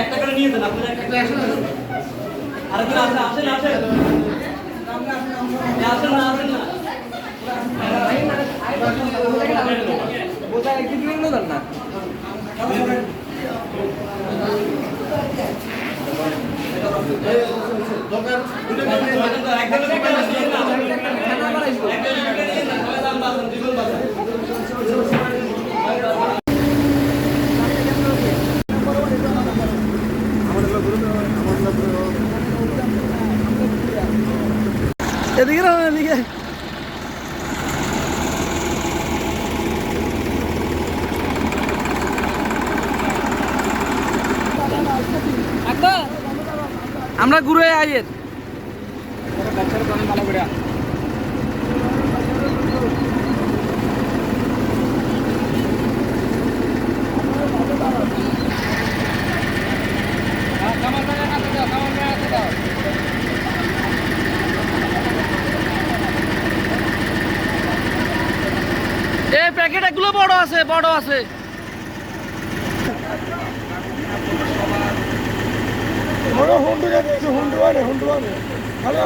একটা করে নিয়ে যান আপনারা একটা আসেন আসেন আসেন আসেন আসেন আসেন না একদম এদিকে। আমরা ঘুরে আইয়ের প্যাকেট এগুলো বড় আছে বড় আছে। হুন্ডু যাচ্ছে হুন্ডু আনে হুন্ডু আনে হ্যালো